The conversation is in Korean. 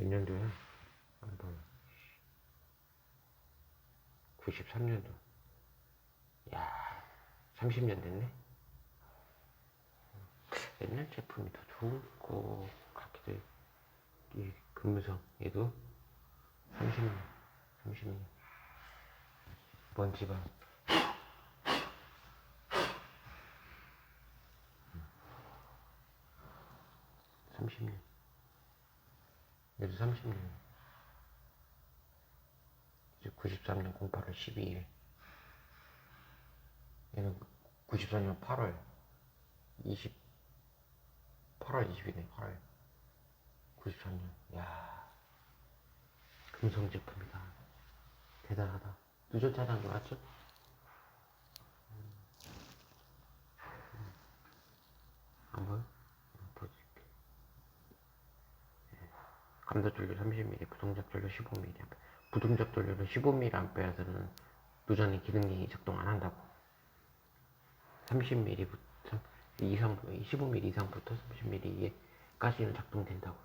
몇 년도야? 안 보여. 93년도. 야, 30년 됐네? 옛날 제품이 더 좋을 것 같기도 해. 이 금성, 얘도 30년, 30년. 먼지가. 30년. 얘도 30년. 이제 93년 08월 12일. 얘는 94년 8월 20, 8월 20일이네, 8월. 93년. 야 금성 제품이다. 대단하다. 누전 차단 거 맞죠? 안 보여? 보여줄게. 감도 전류 30mm, 부동작 전류 15mm. 부동작 전류를 15mm에서는 누전이 기능이 작동 안 한다고. 30mm부터 이상, 15mm 이상부터 30mm까지는 작동된다고.